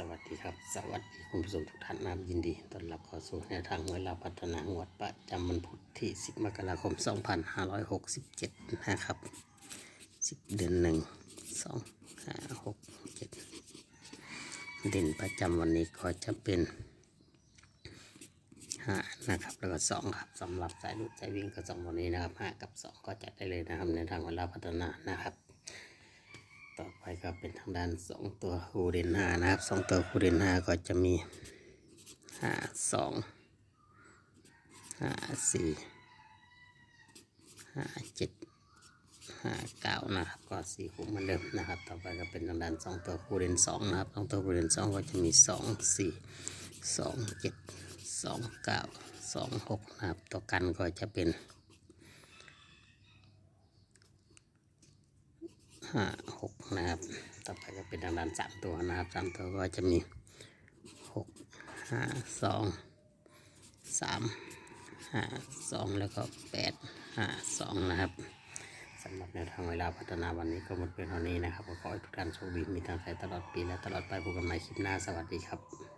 สวัสดีครับ สวัสดีคุณผู้ชมทุกท่านนะครับยินดีต้อนรับเข้าสู่แนวทางเวลาพัฒนางวดประจำวันพุธที่ 10 มกราคม 2567 นะครับ 10 เดือนหนึ่งสองห้าหกเจ็ดเด่นประจำวันนี้ก็จะเป็นห้านะครับ แล้วก็สองครับสำหรับสายลุดสายวิ่งก็สองวันนี้นะครับห้ากับสองก็จัดได้เลยนะครับในทางเวลาพัฒนานะครับ ต่อไปก็เป็นทางด้านสองตัวคูเดนห้านะครับสองตัวคูเดนห้าก็จะมีห้าสองห้าสี่ห้าเจ็ดห้าเก้านะครับก็สี่คู่เหมือนเดิมนะครับ ต่อไปก็เป็นทางด้านสองตัวคูเดนสองนะครับสองตัวคูเดนสองก็จะมีสองสี่สองเจ็ดสองเก้าสองหกนะครับตัวกันก็จะเป็นห้าหก นะครับ ต่อไปก็เป็นทางด้านสามตัวนะครับสามตัวก็จะมีหกห้าสองสามห้าสองแล้วก็แปดห้าสองนะครับสำหรับแนวทางเวลาพัฒนาวันนี้ก็หมดเพียงเท่านี้นะครับก็ขอให้ทุกท่านโชคดีมีทางใจตลอดปีและตลอดไปพบกันใหม่คลิปหน้าสวัสดีครับ